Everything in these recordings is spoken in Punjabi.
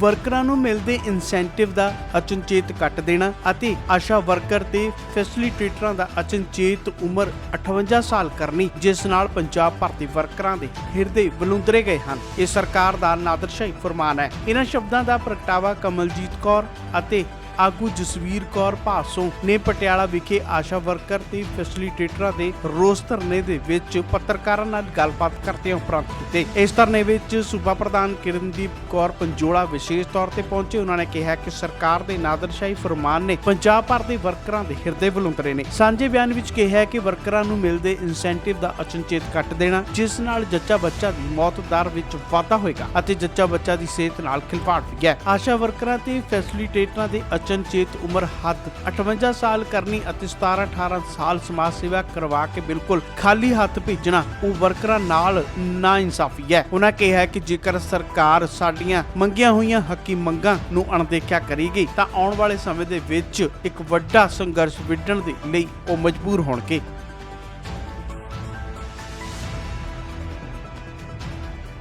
ਵਰਕਰਾਂ ਨੂੰ ਮਿਲਦੇ ਇਨਸੈਂਟਿਵ ਦਾ ਅਚਨਚੇਤ ਕੱਟ ਦੇਣਾ ਅਤੇ ਆਸ਼ਾ ਵਰਕਰ ਤੇ ਫੈਸਿਲਿਟੇਟਰਾਂ ਦਾ ਅਚਨਚੇਤ ਉਮਰ 58 ਸਾਲ ਕਰਨੀ, ਜਿਸ ਨਾਲ ਪੰਜਾਬ ਭਰ ਦੇ ਵਰਕਰਾਂ ਦੇ ਹਿਰਦੇ ਬਲੁੰਦਰੇ ਗਏ ਹਨ। ਇਹ ਸਰਕਾਰ ਦਾ ਨਾਦਰਸ਼ਾਹੀ ਫਰਮਾਨ ਹੈ। ਇਹਨਾਂ ਸ਼ਬਦਾਂ ਦਾ ਪ੍ਰਗਟਾਵਾ ਕਮਲਜੀਤ ਕੌਰ ਅਤੇ ਆਗੂ ਜਸਵੀਰ ਕੌਰ ਭਾਸੋ ਨੇ ਪਟਿਆਲਾ ਵਿਖੇ ਆਸ਼ਾ ਵਰਕਰ ਤੇ ਫੈਸਿਲਿਟੇਟਰਾਂ ਦੇ ਰੋਸ ਧਰਨੇ ਦੇ ਵਿੱਚ ਪੱਤਰਕਾਰਾਂ ਨਾਲ ਗੱਲਬਾਤ ਕਰਦੇ ਉਪਰੰਤ ਕੀਤੇ ਇਸ ਧਰਨੇ ਵਿੱਚ ਸੂਬਾ ਪ੍ਰਧਾਨ ਕਿਰਨਦੀਪ ਕੌਰ ਪੰਜੋਲਾ ਵਿਸ਼ੇਸ਼ ਤੌਰ ਤੇ ਪਹੁੰਚੇ। ਉਹਨਾਂ ਨੇ ਕਿਹਾ ਕਿ ਸਰਕਾਰ ਦੇ ਨਾਦਰਸ਼ਾਹੀ ਫਰਮਾਨ ਨੇ ਪੰਜਾਬ ਭਰ ਦੇ ਵਰਕਰਾਂ ਦੇ ਹਿਰਦੇ ਬਲੁੰਦਰੇ ਨੇ। ਸਾਂਝੇ ਬਿਆਨ ਵਿੱਚ ਕਿਹਾ ਕਿ ਵਰਕਰਾਂ ਨੂੰ ਮਿਲਦੇ ਇਨਸੈਂਟਿਵ ਦਾ ਅਚਨਚੇਤ ਕੱਟ ਦੇਣਾ, ਜਿਸ ਨਾਲ ਜੱਚਾ ਬੱਚਾ ਦੀ ਮੌਤ ਦਰ ਵਿੱਚ ਵਾਧਾ ਹੋਏਗਾ ਅਤੇ ਜੱਚਾ ਬੱਚਾ ਦੀ ਸਿਹਤ ਨਾਲ ਖਿਲਵਾੜ ਵੀ ਹੈ। ਆਸ਼ਾ ਵਰਕਰਾਂ ਤੇ ਫੈਸਿਲਿਟੇਟਰਾਂ ਦੇ ਅਚਨਚੇਤ ਉਮਰ ਹੱਦ 58 ਸਾਲ ਕਰਨੀ ਅਤੇ 17 18 ਸਾਲ ਸਮਾਜ ਸੇਵਾ ਕਰਵਾ ਕੇ ਬਿਲਕੁਲ ਖਾਲੀ ਹੱਥ ਭੇਜਣਾ ਉਹ ਵਰਕਰਾਂ ਨਾਲ ਨਾ ਇਨਸਾਫੀ ਹੈ। ਉਹਨਾਂ ਕਿਹਾ ਕਿ ਜੇਕਰ ਸਰਕਾਰ ਸਾਡੀਆਂ ਮੰਗੀਆਂ ਹੋਈਆਂ ਹੱਕੀ ਮੰਗਾਂ ਨੂੰ ਅਣਦੇਖਿਆ ਕਰੇਗੀ ਤਾਂ ਆਉਣ ਵਾਲੇ ਸਮੇਂ ਦੇ ਵਿੱਚ ਇੱਕ ਵੱਡਾ ਸੰਘਰਸ਼ ਵਿੱਢਣ ਦੇ ਲਈ ਉਹ ਮਜਬੂਰ ਹੋਣਗੇ।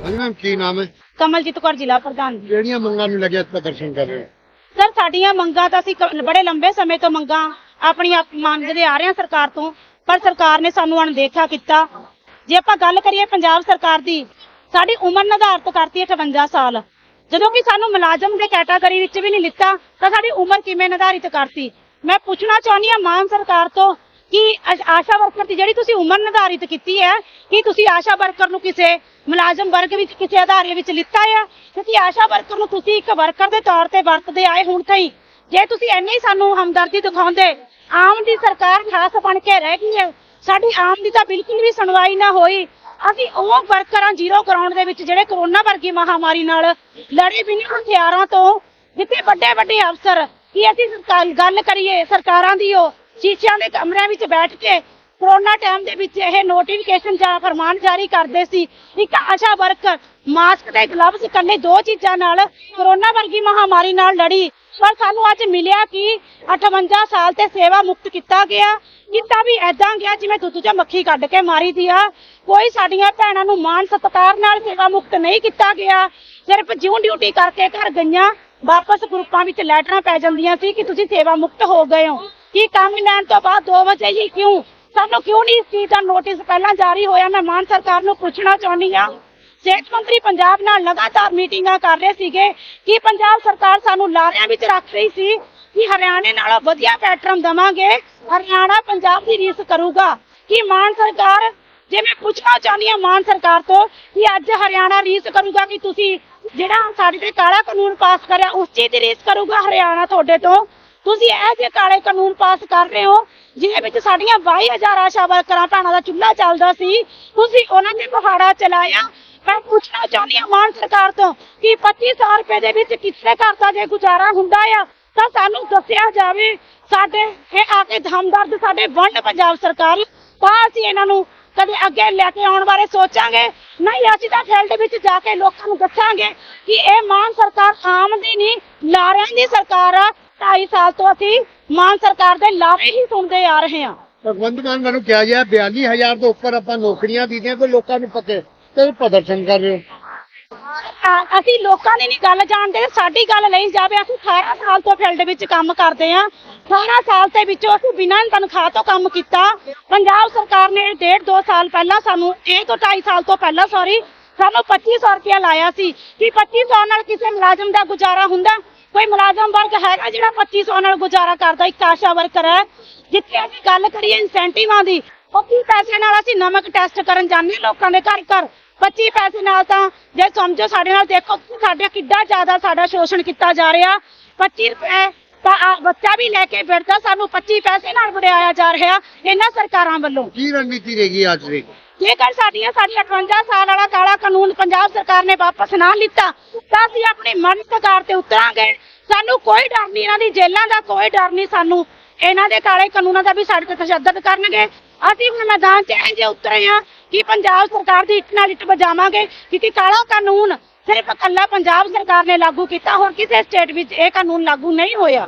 ਹਾਂਜੀ ਮੈਮ ਕੀ ਨਾਮ ਹੈ? ਕਮਲਜੀਤ ਕੌਰ ਜ਼ਿਲ੍ਹਾ ਪ੍ਰਧਾਨ। ਜੀ ਕਿਹੜੀਆਂ ਮੰਗਾਂ ਨੂੰ ਲੱਗਿਆ ਪ੍ਰਦਰਸ਼ਨ ਕਰ ਰਹੇ ਹੋ? ਸਰ, ਸਾਡੀਆਂ ਮੰਗਾਂ ਤਾਂ ਅਸੀਂ ਕ- ਬੜੇ ਲੰਬੇ ਸਮੇਂ ਤੋਂ ਮੰਗਾਂ ਆਪਣੀਆਂ ਮੰਗਦੇ ਆ ਰਹੇ ਹਾਂ ਸਰਕਾਰ ਤੋਂ, ਪਰ ਸਰਕਾਰ ਨੇ ਸਾਨੂੰ ਅਣਦੇਖਾ ਕੀਤਾ। ਜੇ ਆਪਾਂ ਗੱਲ ਕਰੀਏ ਪੰਜਾਬ ਸਰਕਾਰ ਦੀ, ਸਾਡੀ ਉਮਰ ਨਿਰਧਾਰਤ ਕਰਤੀ ਹੈ 58 ਸਾਲ। ਜਦੋਂ ਕਿ ਸਾਨੂੰ ਮੁਲਾਜ਼ਮ ਦੇ ਕੈਟਾਗਰੀ ਵਿੱਚ ਵੀ ਨਹੀਂ ਲਿੱਤਾ, ਤਾਂ ਸਾਡੀ ਉਮਰ ਕਿਵੇਂ ਨਿਰਧਾਰਿਤ ਕਰਤੀ? ਮੈਂ ਪੁੱਛਣਾ ਚਾਹੁੰਦੀ ਹਾਂ ਮਾਨ ਸਰਕਾਰ ਤੋਂ ਕਿ ਆਸ਼ਾ ਵਰਕਰ ਦੀ ਜਿਹੜੀ ਤੁਸੀਂ ਉਮਰ ਨਿਰਧਾਰਿਤ ਕੀਤੀ ਹੈ, ਕਿ ਤੁਸੀਂ ਆਸ਼ਾ ਵਰਕਰ ਨੂੰ ਕਿਸੇ ਮੁਲਾਜ਼ਮ ਵਰਗ ਵਿੱਚ, ਕਿਸੇ ਅਧਾਰੇ ਵਿੱਚ ਲਿੱਤਾ ਹੈ ਕਿਉਂਕਿ ਆਸ਼ਾ ਵਰਕਰ ਨੂੰ ਤੁਸੀਂ ਇੱਕ ਵਰਕਰ ਦੇ ਤੌਰ ਤੇ ਵਰਤਦੇ ਆਏ ਹੁਣ ਤਾਈਂ ਜੇ ਤੁਸੀਂ ਇੰਨੀ ਹੀ ਸਾਨੂੰ ਹਮਦਰਦੀ ਦਿਖਾਉਂਦੇ, ਆਮ ਦੀ ਸਰਕਾਰ ਖਾਸ ਬਣ ਕੇ ਰਹਿ ਗਈ ਹੈ। ਸਾਡੀ ਆਮ ਦੀ ਤਾਂ ਬਿਲਕੁਲ ਵੀ ਸੁਣਵਾਈ ਨਾ ਹੋਈ। ਅਸੀਂ ਉਹ ਵਰਕਰਾਂ ਜ਼ੀਰੋ ਗਰਾਊਂਡ ਦੇ ਵਿੱਚ ਜਿਹੜੇ ਕਰੋਨਾ ਵਰਗੀ ਮਹਾਮਾਰੀ ਨਾਲ ਲੜੇ ਬਿਨਾਂ ਹਥਿਆਰਾਂ ਤੋਂ। ਜਿੱਥੇ ਵੱਡੇ ਵੱਡੇ ਅਫਸਰ, ਕੀ ਅਸੀਂ ਗੱਲ ਕਰੀਏ ਸਰਕਾਰਾਂ ਦੀ ਉਹ ਸ਼ੀਸ਼ਿਆਂ ਦੇ ਕਮਰਿਆਂ ਵਿੱਚ ਬੈਠ ਕੇ ਕਰੋਨਾ ਟਾਈਮ ਦੇ ਵਿੱਚ ਇਹ ਨੋਟੀਫਿਕੇਸ਼ਨ ਜਾਂ ਫਰਮਾਨ ਜਾਰੀ ਕਰਦੇ ਸੀ। ਇੱਕ ਆਸ਼ਾ ਵਰਕਰ ਮਾਸਕ ਤੇ ਗਲਵਜ਼ ਇਕੱਲੇ ਦੋ ਚੀਜ਼ਾਂ ਨਾਲ ਕਰੋਨਾ ਵਰਗੀ ਮਹਾਮਾਰੀ ਨਾਲ ਲੜੀ। ਪਰ ਸਾਨੂੰ ਅੱਜ ਮਿਲਿਆ ਕਿ 58 ਸਾਲ ਤੇ ਸੇਵਾ ਮੁਕਤ ਕੀਤਾ ਗਿਆ। ਕੀਤਾ ਵੀ ਐਦਾਂ ਗਿਆ ਜਿਵੇਂ ਦੁੱਧ ਚ ਮੱਖੀ ਕੱਢ ਕੇ ਮਾਰੀ ਦੀ ਆ। ਕੋਈ ਸਾਡੀਆਂ ਭੈਣਾਂ ਨੂੰ ਮਾਣ ਸਤਿਕਾਰ ਨਾਲ ਸੇਵਾ ਮੁਕਤ ਨਹੀਂ ਕੀਤਾ ਗਿਆ। ਸਿਰਫ ਜਿਉਂ ਡਿਊਟੀ ਕਰਕੇ ਘਰ ਗਈਆਂ। ਵਾਪਸ ਗਰੁੱਪਾਂ ਵਿੱਚ ਲੈਟਰਾਂ ਪੈ ਜਾਂਦੀਆਂ ਸੀ ਕਿ ਤੁਸੀਂ ਸੇਵਾ ਮੁਕਤ ਹੋ ਗਏ ਹੋ। ਕੀ ਕੰਮ ਲੈਣ ਤੋਂ ਬਾਅਦ 2 ਵਜੇ ਹੀ ਕਿਉਂ? ਸਾਨੂੰ ਕਿਉਂ ਨਹੀਂ ਇਸ ਚੀਜ਼ ਦਾ ਨੋਟਿਸ ਪਹਿਲਾਂ ਜਾਰੀ ਹੋਇਆ? ਮੈਂ ਮਾਨ ਸਰਕਾਰ ਨੂੰ ਪੁੱਛਣਾ ਚਾਹੁੰਦੀ ਹਾਂ। ਸਿਹਤ ਮੰਤਰੀ ਪੰਜਾਬ ਨਾਲ ਲਗਾਤਾਰ ਮੀਟਿੰਗਾਂ ਕਰ ਰਹੇ ਸੀਗੇ ਕਿ ਪੰਜਾਬ ਸਰਕਾਰ ਸਾਨੂੰ ਲਾਰਿਆਂ ਵਿੱਚ ਰੱਖ ਰਹੀ ਸੀ ਕਿ ਹਰਿਆਣੇ ਨਾਲੋਂ ਵਧੀਆ ਪੈਟਰਨ ਦਵਾਂਗੇ। ਹਰਿਆਣਾ ਪੰਜਾਬ ਦੀ ਰੀਸ ਕਰੂਗਾ। ਕਿ ਮਾਨ ਸਰਕਾਰ, ਜੇ ਮੈਂ ਪੁੱਛਣਾ ਚਾਹੁੰਦੀ ਹਾਂ ਮਾਨ ਸਰਕਾਰ ਤੋਂ ਕਿ ਅੱਜ ਹਰਿਆਣਾ ਰੀਸ ਕਰੂਗਾ ਕਿ ਤੁਸੀਂ ਜਿਹੜਾ ਸਾਡੇ ਤੇ ਕਾਲਾ ਕਾਨੂੰਨ ਪਾਸ ਕਰਿਆ, ਉਸ ਚੀਜ਼ ਦੀ ਰੀਸ ਕਰੂਗਾ ਹਰਿਆਣਾ ਤੁਹਾਡੇ ਤੋਂ। ਤੁਸੀਂ ਇਹ ਜੇ ਕਾਲੇ ਕਾਨੂੰਨ ਪਾਸ ਕਰ ਰਹੇ ਹੋ, ਜਿਹਦੇ ਵਿੱਚ ਸਾਡੀਆਂ 22000 ਆਸ਼ਾ ਵਰਕਰਾਂ ਭੈਣਾਂ ਦਾ ਚੁੱਲ੍ਹਾ ਚੱਲਦਾ ਸੀ, ਤੁਸੀਂ ਉਹਨਾਂ ਤੇ ਪਹਾੜਾ ਚਲਾਇਆ। ਮੈਂ ਪੁੱਛਣਾ ਚਾਹੁੰਦੀ ਹਾਂ ਮਾਨ ਸਰਕਾਰ ਤੋਂ ਕਿ 2500 ਰੁਪਏ ਦੇ ਵਿੱਚ ਕਿਸੇ ਘਰ ਦਾ ਜੇ ਗੁਜ਼ਾਰਾ ਹੁੰਦਾ ਆ, ਤਾਂ ਸਾਨੂੰ ਦੱਸਿਆ ਜਾਵੇ। ਸਾਡੇ, ਇਹ ਆ ਕੇ ਹਮਦਰਦ ਸਾਡੇ ਵੰਡ ਪੰਜਾਬ ਸਰਕਾਰ ਤਾਂ ਅਸੀਂ ਇਹਨਾਂ ਨੂੰ। ਕਦੇ ਅੱਗੇ ਲੈ ਕੇ ਆਉਣ ਬਾਰੇ ਸੋਚਾਂਗੇ? ਨਹੀਂ, ਅਸੀਂ ਤਾਂ ਫੀਲਡ ਵਿੱਚ ਜਾ ਕੇ ਲੋਕਾਂ ਨੂੰ ਦੱਸਾਂਗੇ ਕਿ ਇਹ ਮਾਨ ਸਰਕਾਰ ਆਮ ਦੀ ਨਹੀਂ, ਲਾਰਿਆਂ ਦੀ ਸਰਕਾਰ ਆ। 2.5 ਸਾਲ ਤੋਂ ਅਸੀਂ ਮਾਨ ਸਰਕਾਰ ਦੇ ਲਾਰੇ ਹੀ ਸੁਣਦੇ ਆ ਰਹੇ ਹਾਂ। ਭਗਵੰਤ ਮਾਨ ਮੈਨੂੰ ਕਿਹਾ ਗਿਆ 42000 ਤੋਂ ਉੱਪਰ ਆਪਾਂ ਨੌਕਰੀਆਂ ਦਿੱਤੀਆਂ ਕੋਈ ਲੋਕਾਂ ਨੂੰ ਪੱਕੇ ਤੇ ਪ੍ਰਦਰਸ਼ਨ ਕਰ ਰਹੇ ਹੋ। ਅਸੀਂ ਲੋਕਾਂ ਦੀ ਨਹੀਂ ਗੱਲ ਜਾਣਦੇ ਸਾਡੀ ਗੱਲ ਲਈ ਜਾਵੇ, ਅਸੀਂ 18 ਸਾਲ ਤੋਂ ਫੀਲਡ ਵਿੱਚ ਕੰਮ ਕਰਦੇ ਹਾਂ। 18 ਸਾਲ ਦੇ ਵਿੱਚੋਂ ਅਸੀਂ ਬਿਨਾਂ ਤਨਖਾਹ ਤੋਂ ਕੰਮ ਕੀਤਾ। ਪੰਜਾਬ ਸਰਕਾਰ ਨੇ ਡੇਢ ਦੋ ਸਾਲ ਪਹਿਲਾਂ ਸਾਨੂੰ ਇਹ ਤੋਂ 2.5 ਸਾਲ ਤੋਂ ਪਹਿਲਾਂ ਸੌਰੀ ਸਾਨੂੰ 2500 ਰੁਪਇਆ ਲਾਇਆ ਸੀ। ਕਿ 2500 ਨਾਲ ਕਿਸੇ ਮੁਲਾਜ਼ਮ ਦਾ ਗੁਜ਼ਾਰਾ ਹੁੰਦਾ? ਕੋਈ ਮੁਲਾਜ਼ਮ ਵਰਗ ਹੈਗਾ ਜਿਹੜਾ 2500 ਨਾਲ ਗੁਜ਼ਾਰਾ ਕਰਦਾ, ਇੱਕ ਆਸ਼ਾ ਵਰਕਰ ਹੈ। ਜਿੱਥੇ ਅਸੀਂ ਗੱਲ ਕਰੀਏ ਇਨਸੈਂਟਿਵਾਂ ਦੀ 25 ਪੈਸੇ ਨਾਲ ਅਸੀਂ ਨਮਕ ਟੈਸਟ ਕਰਨ ਜਾਂਦੇ ਲੋਕਾਂ ਦੇ ਘਰ ਘਰ 25 ਪੈਸੇ ਨਾਲ ਤਾਂ ਜੇ ਸਮਝੋ ਸਾਡੇ ਨਾਲ ਦੇਖੋ ਸਾਡੇ ਕਿੱਡਾ ਜ਼ਿਆਦਾ ਸਾਡਾ ਸ਼ੋਸ਼ਣ ਕੀਤਾ ਜਾ ਰਿਹਾ। 25 ਰੁਪਏ ਤਾਂ ਆ ਬੱਚਾ ਵੀ ਲੈ ਕੇ ਫਿਰਦਾ ਸਾਨੂੰ 25 ਪੈਸੇ ਨਾਲ ਵਡਿਆਇਆ ਜਾ ਰਿਹਾ ਇਹਨਾਂ ਸਰਕਾਰਾਂ ਵੱਲੋਂ। ਕੀ ਰਣਨੀਤੀ ਰਹੇਗੀ ਅੱਜ ਦੀ? ਜੇਕਰ ਸਾਡੀਆਂ ਸਾਡੀ 58 ਸਾਲ ਵਾਲਾ ਕਾਲਾ ਕਾਨੂੰਨ ਪੰਜਾਬ ਸਰਕਾਰ ਨੇ ਵਾਪਸ ਨਾ ਲਿੱਤਾ ਤਾਂ ਅਸੀਂ ਆਪਣੀ ਮਨ ਸਰਕਾਰ ਤੇ ਉਤਰਾਂਗੇ। ਸਾਨੂੰ ਕੋਈ ਡਰ ਨਹੀਂ ਇਹਨਾਂ ਦੀ ਜੇਲ੍ਹਾਂ ਦਾ ਕੋਈ ਡਰ ਨਹੀਂ ਸਾਨੂੰ ਇਹਨਾਂ ਦੇ ਕਾਲੇ ਕਾਨੂੰਨਾਂ ਦਾ ਵੀ ਸਾਡੇ ਤੇ ਤਸ਼ੱਦਦ ਕਰਨਗੇ। ਅਸੀਂ ਹੁਣ ਮੈਦਾਨ 'ਚ ਇੰਜੇ ਉਤਰੇ ਆ ਕਿ ਪੰਜਾਬ ਸਰਕਾਰ ਦੀ ਇੱਟ ਨਾਲ ਇੱਟ ਵਜਾਵਾਂਗੇ, ਕਿਉਂਕਿ ਕਾਲਾ ਕਾਨੂੰਨ ਸਿਰਫ ਇਕੱਲਾ ਪੰਜਾਬ ਸਰਕਾਰ ਨੇ ਲਾਗੂ ਕੀਤਾ, ਹੋਰ ਕਿਸੇ ਸਟੇਟ ਵਿੱਚ ਇਹ ਕਾਨੂੰਨ ਲਾਗੂ ਨਹੀਂ ਹੋਇਆ।